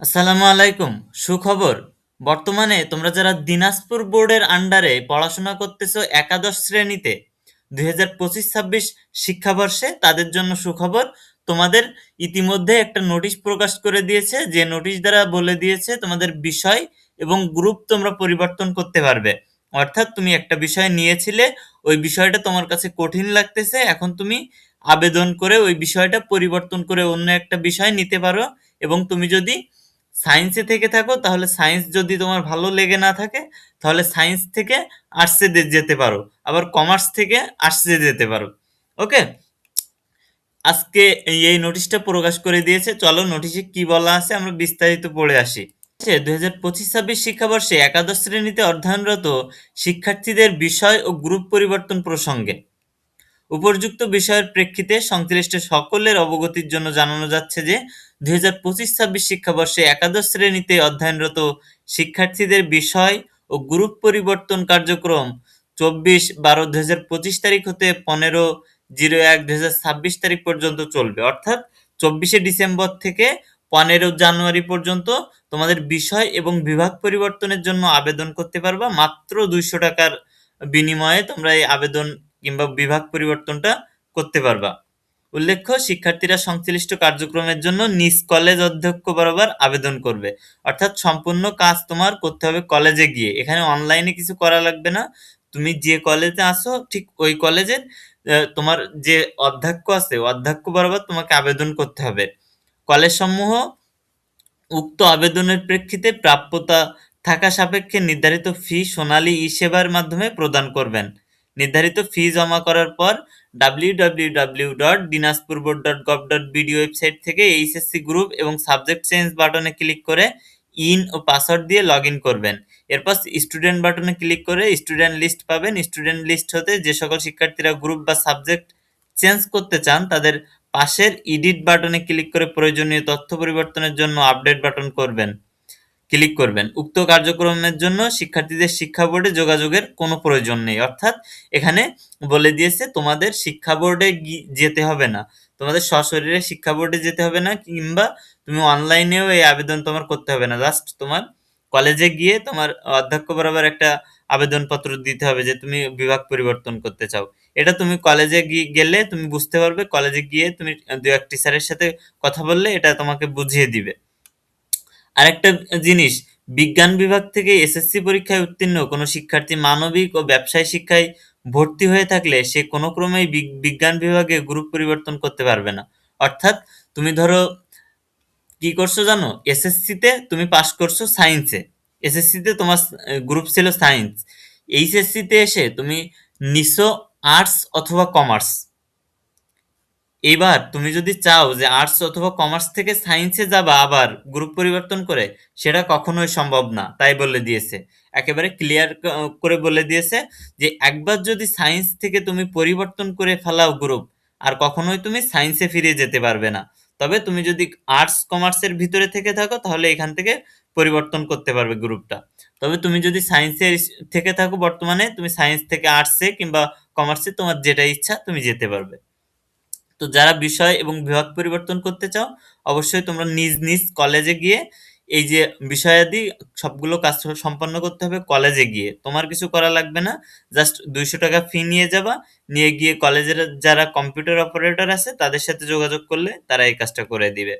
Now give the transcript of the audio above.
আসসালামু আলাইকুম, সুখবর। বর্তমানে তোমরা যারা দিনাজপুর বোর্ডের আন্ডারে পড়াশোনা করতেছো একাদশ শ্রেণীতে, দুই হাজার পঁচিশ ছাব্বিশ শিক্ষাবর্ষে তাদের জন্য সুখবর, তোমাদের ইতিমধ্যে একটা নোটিশ প্রকাশ করে দিয়েছে, যে নোটিশ দ্বারা বলে দিয়েছে তোমাদের বিষয় এবং গ্রুপ তোমরা পরিবর্তন করতে পারবে। অর্থাৎ তুমি একটা বিষয় নিয়েছিলে, ওই বিষয়টা তোমার কাছে কঠিন লাগতেছে, এখন তুমি আবেদন করে ওই বিষয়টা পরিবর্তন করে অন্য একটা বিষয় নিতে পারো এবং তুমি যদি সায়েন্সে থেকে থাকো, তাহলে সায়েন্স যদি তোমার ভালো লেগে না থাকে, তাহলে সায়েন্স থেকে আর্টসে যেতে পারো। আবার কমার্স থেকে আর্টসে যেতে পারো। ওকে আজকে এই নোটিশটা প্রকাশ করে দিয়েছে। চলো নোটিশে কি বলা আছে, আমরা বিস্তারিত পড়ে আসি। দুই হাজার পঁচিশ ছাব্বিশ শিক্ষাবর্ষে একাদশ শ্রেণীতে অধ্যয়নরত শিক্ষার্থীদের বিষয় ও গ্রুপ পরিবর্তন প্রসঙ্গে। উপর্যুক্ত বিষয়ের প্রেক্ষিতে সংশ্লিষ্ট সকলের অবগতির জন্য জানানো যাচ্ছে যে, দুই হাজার পঁচিশ ছাব্বিশ শিক্ষাবর্ষে একাদশ শ্রেণীতে অধ্যয়নরত শিক্ষার্থীদের বিষয় ও গ্রুপ পরিবর্তন কার্যক্রম চব্বিশ বারো দুই হাজার পঁচিশ তারিখ হতে পনেরো জিরো এক দুই হাজার ছাব্বিশ তারিখ পর্যন্ত চলবে। অর্থাৎ চব্বিশে ডিসেম্বর থেকে পনেরো জানুয়ারি পর্যন্ত তোমাদের বিষয় এবং বিভাগ পরিবর্তনের জন্য আবেদন করতে পারবা। মাত্র দুইশো টাকার বিনিময়ে তোমরা এই আবেদন কিংবা বিভাগ পরিবর্তনটা করতে পারবা। উল্লেখ্য, শিক্ষার্থীরা সংশ্লিষ্ট কার্যক্রমের জন্য নিজ কলেজ অধ্যক্ষ বরাবর আবেদন করবে। অর্থাৎ সম্পূর্ণ কাজ তোমার করতে হবে কলেজে গিয়ে। এখানে অনলাইনে কিছু করা লাগবে না। তুমি যে কলেজে আসো, ঠিক ওই কলেজের তোমার যে অধ্যক্ষ আছে, অধ্যক্ষ বরাবর তোমাকে আবেদন করতে হবে। কলেজ সমূহ উক্ত আবেদনের প্রেক্ষিতে প্রাপ্যতা থাকা সাপেক্ষে নির্ধারিত ফি সোনালী ই সেবার মাধ্যমে প্রদান করবেন। নির্ধারিত ফি জমা করার পর W dot Dinajpur board dot gov dot BD website থেকে এইচএসসি গ্রুপ এবং সাবজেক্ট চেঞ্জ বাটনে ক্লিক করে ইন ও পাসওয়ার্ড দিয়ে লগ ইন করবেন। এরপর স্টুডেন্ট বাটনে ক্লিক করে স্টুডেন্ট লিস্ট পাবেন। স্টুডেন্ট লিস্ট হতে যে সকল শিক্ষার্থীরা গ্রুপ বা সাবজেক্ট চেঞ্জ করতে চান, তাদের পাশের ইডিট বাটনে ক্লিক করে প্রয়োজনীয় তথ্য পরিবর্তনের জন্য আপডেট বাটন করবেন। ক্লিক করবেন। উক্ত কার্যক্রমের জন্য শিক্ষার্থীদের শিক্ষা বোর্ডে যোগাযোগের কোনো প্রয়োজন নেই। অর্থাৎ এখানে বলে দিয়েছে, তোমাদের শিক্ষা বোর্ডে যেতে হবে না। তোমাদের সশরীরে শিক্ষা বোর্ডে যেতে হবে না কিংবা তুমি অনলাইনেও এই আবেদন তোমার করতে হবে না। জাস্ট তোমার কলেজে গিয়ে তোমার অধ্যক্ষ বরাবর একটা আবেদনপত্র দিতে হবে যে তুমি বিভাগ পরিবর্তন করতে চাও। এটা তুমি কলেজে গেলে তুমি বুঝতে পারবে। কলেজে গিয়ে তুমি দু এক টিচারের সাথে কথা বললে এটা তোমাকে বুঝিয়ে দিবে। আরেকটা জিনিস, বিজ্ঞান বিভাগ থেকে এসএসসি পরীক্ষায় উত্তীর্ণ কোনো শিক্ষার্থী মানবিক ও ব্যবসায় শিক্ষায় ভর্তি হয়ে থাকলে সে কোনো ক্রমেই বিজ্ঞান বিভাগে গ্রুপ পরিবর্তন করতে পারবে না। অর্থাৎ তুমি ধরো, কি করছ জানো? এসএসসিতে তুমি পাশ করছ সায়েন্সে। এসএসসিতে তোমার গ্রুপ ছিল সায়েন্স। এইচএসসিতে এসে তুমি নিছো আর্টস অথবা কমার্স। এবার তুমি যদি চাও যে আর্টস অথবা কমার্স থেকে সায়েন্সে যাবা আবার গ্রুপ পরিবর্তন করে, সেটা কখনোই সম্ভব না, তাই বলে দিয়েছে। একেবারে ক্লিয়ার করে বলে দিয়েছে যে একবার যদি সায়েন্স থেকে তুমি পরিবর্তন করে ফেলাও গ্রুপ আর কখনোই তুমি সায়েন্সে ফিরে যেতে পারবে না। তবে তুমি যদি আর্টস কমার্সের ভিতরে থেকে থাকো, তাহলে এখান থেকে পরিবর্তন করতে পারবে গ্রুপটা তবে তুমি যদি সায়েন্সের থেকে থাকো বর্তমানে, তুমি সায়েন্স থেকে আর্টসে কিংবা কমার্সে তোমার যেটা ইচ্ছা, তুমি যেতে পারবে। তো যারা বিষয় এবং বিভাগ পরিবর্তন করতে চাও, অবশ্যই তোমরা নিজ নিজ কলেজে গিয়ে এই যে বিষয়াদি সবগুলো কাজ সম্পন্ন করতে হবে কলেজে গিয়ে। তোমার কিছু করা লাগবে না জাস্ট দুইশো টাকা ফি নিয়ে যাবা, নিয়ে গিয়ে কলেজের যারা কম্পিউটার অপারেটর আছে, তাদের সাথে যোগাযোগ করলে তারা এই কাজটা করে দিবে।